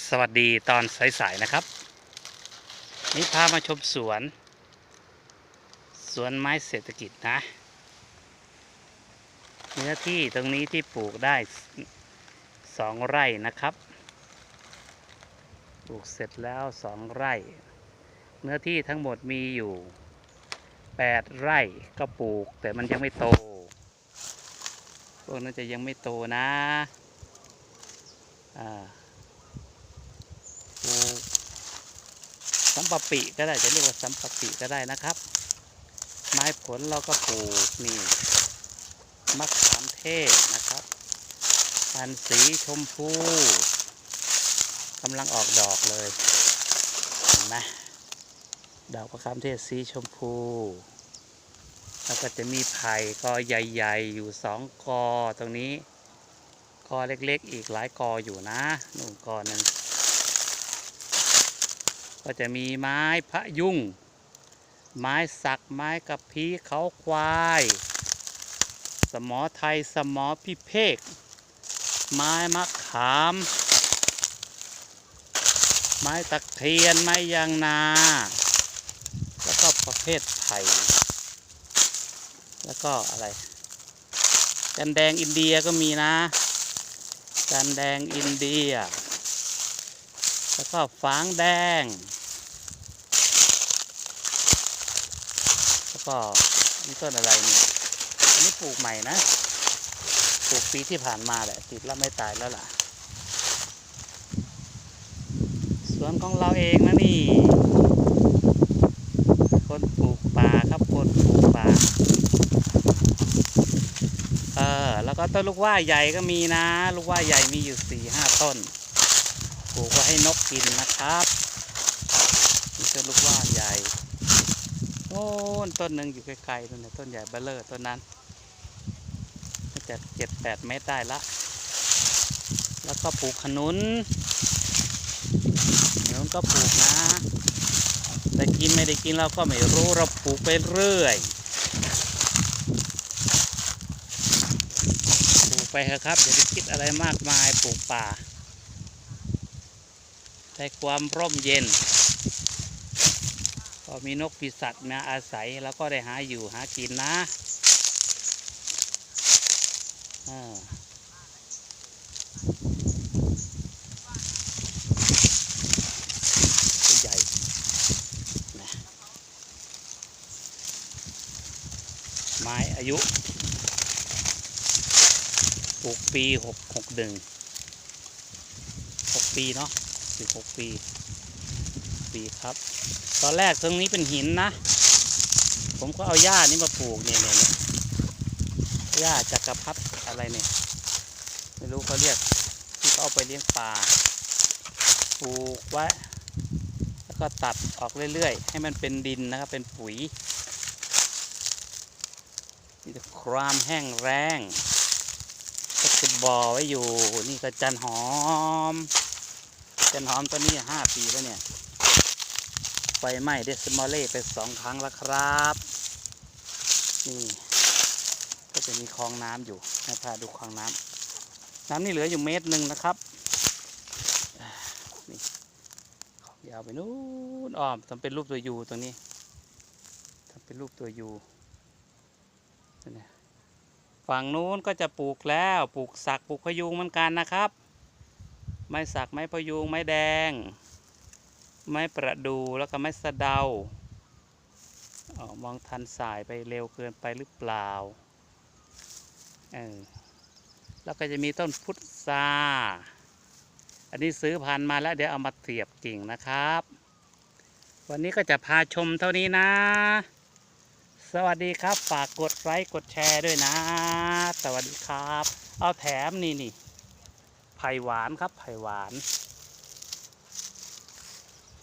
สวัสดีตอนสายๆนะครับ นี่พามาชมสวน สวนไม้เศรษฐกิจนะ เนื้อที่ตรงนี้ที่ปลูกได้สองไร่นะครับ ปลูกเสร็จแล้วสองไร่ เนื้อที่ทั้งหมดมีอยู่แปดไร่ก็ปลูกแต่มันยังไม่โต พวกนั้นจะยังไม่โตนะ อ่า ปูสัมปะปิก็ได้จะเรียกว่าสัมปะปิก็ได้นะครับ ไม้ผลเราก็ปลูกนี่มะขามเทศนะครับพันสีชมพูกำลังออกดอกเลยเห็นไหมดอกมะขามเทศสีชมพูแล้วก็จะมีไผ่กอใหญ่ ๆ อยู่สองกอตรงนี้กอเล็กๆ อีกหลายกออยู่นะหนู่นกอหนึ่ง ก็จะมีไม้พะยุง ไม้สัก ไม้กระพี้เขาควาย สมอไทย สมอพิเภก ไม้มะขาม ไม้ตะเคียน ไม้ยางนา แล้วก็ประเภทไผ่แล้วก็อะไร กันแดงอินเดียก็มีนะ กันแดงอินเดีย แล้วก็ฟางแดง แล้วก็นี่ต้นอะไรเนี่ยอันนี้ปลูกใหม่นะ ปลูกปีที่ผ่านมาแหละ ติดแล้วไม่ตายแล้วล่ะ สวนของเราเองนะนี่ คนปลูกป่าครับคนปลูกป่า เออ แล้วก็ต้นลูกว่าใหญ่ก็มีนะ ลูกว่าใหญ่มีอยู่สี่ห้าต้น ปลูกไว้ให้นกกินนะครับนี่ต้นลูกว่าใหญ่โอ้นต้นหนึ่งอยู่ไกลๆต้นนี้ต้นใหญ่เบลเลอร์ต้นนั้นน่าจะเจ็ดแปดเมตรได้ละ แล้วก็ปลูกขนุนขนุนก็ปลูกนะ แต่กินไม่ได้กินเราก็ไม่รู้เราปลูกไปเรื่อยปลูกไปเถอะครับอย่าไปคิดอะไรมากมายปลูกป่า ได้ความร่มเย็น ก็มีนกปีสัตมาอาศัยแล้วก็ได้หาอยู่หากินนะอ่าตัวใหญ่นะไม้อายุปลูกปีหกหกหนึ่งหกปีเนาะ สิบหกปี ปีครับ ตอนแรกตรงนี้เป็นหินนะ ผมก็เอาหญ้านี่มาปลูกเนี่ยเนี่ยหญ้าจักรพรรดิอะไรเนี่ย ไม่รู้เขาเรียก ที่เขาเอาไปเลี้ยงปลา ปลูกไว้ แล้วก็ตัดออกเรื่อยๆ ให้มันเป็นดินนะครับ เป็นปุ๋ยนี่จะครามแห้งแรงก็ขุดบ่อไว้อยู่ นี่ก็จันหอม จันหอมตัวนี้ห้าปีแล้วเนี่ย ไฟไหม้เดสมอลเล่ไปสองครั้งแล้วครับ นี่ ก็จะมีคลองน้ำอยู่ให้พาดูคลองน้ำน้ำนี่เหลืออยู่เมตรหนึ่งนะครับอ่านี่ยาวไปนู้นอ้อมทำเป็นรูปตัวยูตรงนี้ทำเป็นรูปตัวยูฝั่งนู้นก็จะปลูกแล้วปลูกสักปลูกพยุงเหมือนกันนะครับ ไม้สักไม้พยุงไม้แดง ไม้ประดูแล้วก็ไม้สะเดาออมองทันสายไปเร็วเกินไปหรือเปล่าเออแล้วก็จะมีต้นพุทราอันนี้ซื้อพันมาแล้วเดี๋ยวเอามาเสียบกิ่งนะครับ วันนี้ก็จะพาชมเท่านี้นะ สวัสดีครับ ฝากกดไลค์กดแชร์ด้วยนะ สวัสดีครับ เอาแถมนี่นี่ ไผ่หวานครับไผ่หวาน